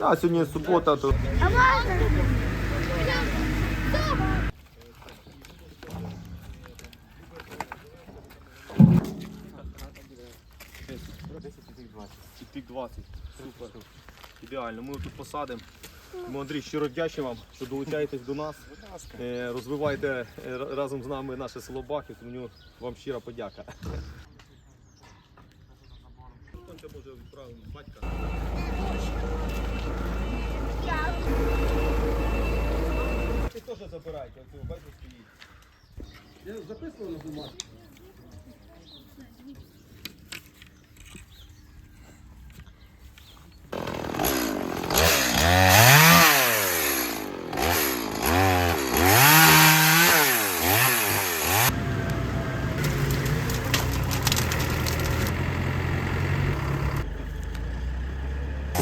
А сьогодні субота, то А можна? тік 20. Супер. Ідеально. Ми тут посадимо. Ми, Андрій, щиро вдячні вам, що долучаєтесь до нас. Е, Розвивайте е, разом з нами наше село Бахів, тому вам щира подяка. Це може відправимо батька. Ти теж забирайте, оцю бачиш стоїть. Я записував на бумагу.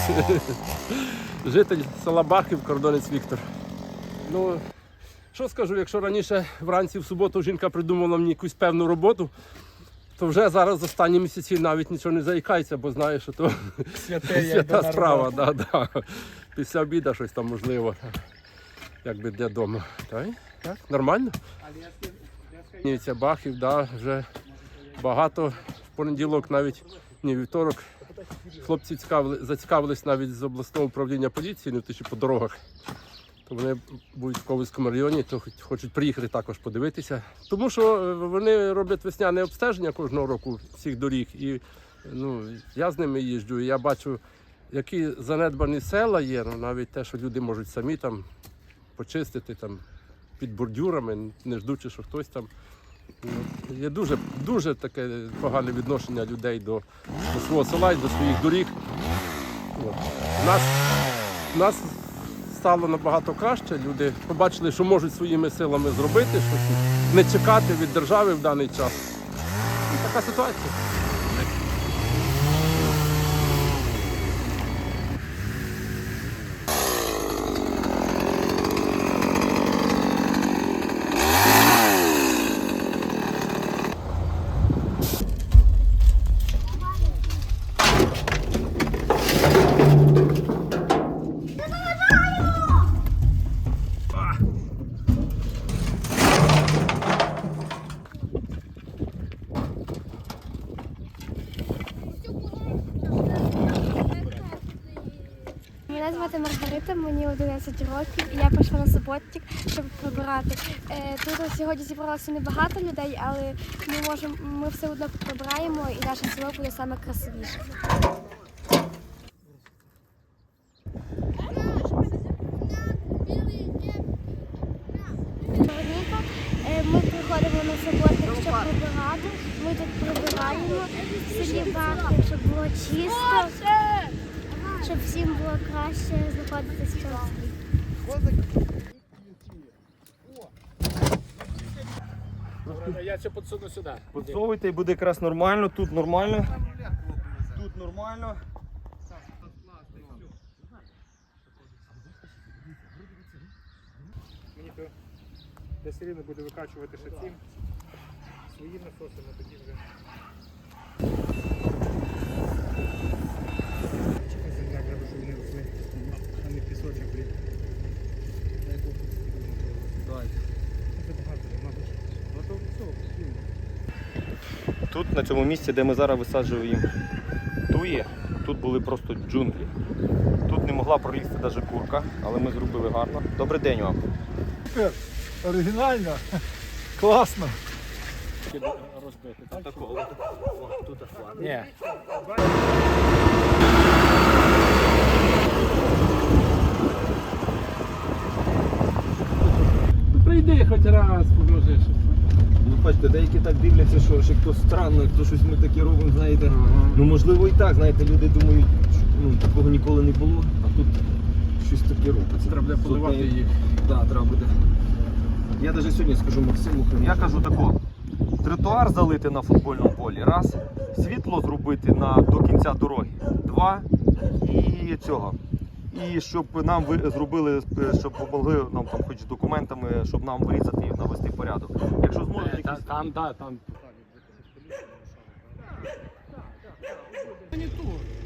Житель села Бахів, кордонець Віктор. Ну, що скажу, якщо раніше вранці в суботу жінка придумала мені якусь певну роботу, то вже зараз останні місяці навіть нічого не заїкається, бо знає, що то свята справа. Да, да. Після обіду щось там можливо. Якби для дому. Так, так, нормально? Це бахів, да, вже багато в понеділок, навіть ні, вівторок. Хлопці цікавили, зацікавились навіть з обласного управління поліції, не те, по дорогах. То вони будуть в Ковальському районі, то хочуть приїхати також подивитися. Тому що е, вони роблять весняне обстеження кожного року всіх доріг. І ну, я з ними їжджу, і я бачу, які занедбані села є, ну, навіть те, що люди можуть самі там почистити там, під бордюрами, не ждучи, що хтось там. Є дуже, дуже таке погане відношення людей до, до свого села і до своїх доріг. От. Нас, нас стало набагато краще. Люди побачили, що можуть своїми силами зробити щось, не чекати від держави в даний час. І така ситуація. Мене звати Маргарита, мені 11 років, і я прийшла на суботник, щоб прибирати. Е, Тут сьогодні зібралося небагато людей, але ми можемо, ми все одно прибираємо і наше село буде саме красивіше. Е, Ми приходимо на суботник, щоб прибирати. Ми тут прибираємо селі Бахи, щоб було чисто, щоб всім було краще знаходитися в цьому селі. Я це підсуну сюди. Підсовуйте і буде якраз нормально, тут нормально. Тут нормально. Мені то десь рівно буде викачувати ще цим. Свої насоси, але тоді вже. Земля треба, щоб не росли, а не пісочок, блін. Дай Бог. Давайте. Це багато, мабуть. Ну то все, рівно. Тут, на цьому місці, де ми зараз висаджуємо туї, тут були просто джунглі. Тут не могла пролізти навіть курка, але ми зробили гарно. Добрий день вам. Супер, Оригінально. Класно. Розбити, так? Такого. Тут Ні. Ну, Прийди хоч раз, поможи Ну, деякі так дивляться, що ще хто странно, хто щось ми таке робимо, знаєте. Ага. Ну можливо і так, знаєте, люди думають, що ну, такого ніколи не було, а тут щось таке робиться. Треба буде поливати не- їх. Так, треба буде. Я навіть сьогодні скажу Максиму. Я кажу тако. Тротуар залити на футбольному полі. Раз. Світло зробити на, до кінця дороги. Два. І цього і щоб нам ви зробили, е, щоб помогли нам там, хоч документами, щоб нам вирізати і навести порядок. Якщо е, зможете, якісь... там, да, там. Монітор.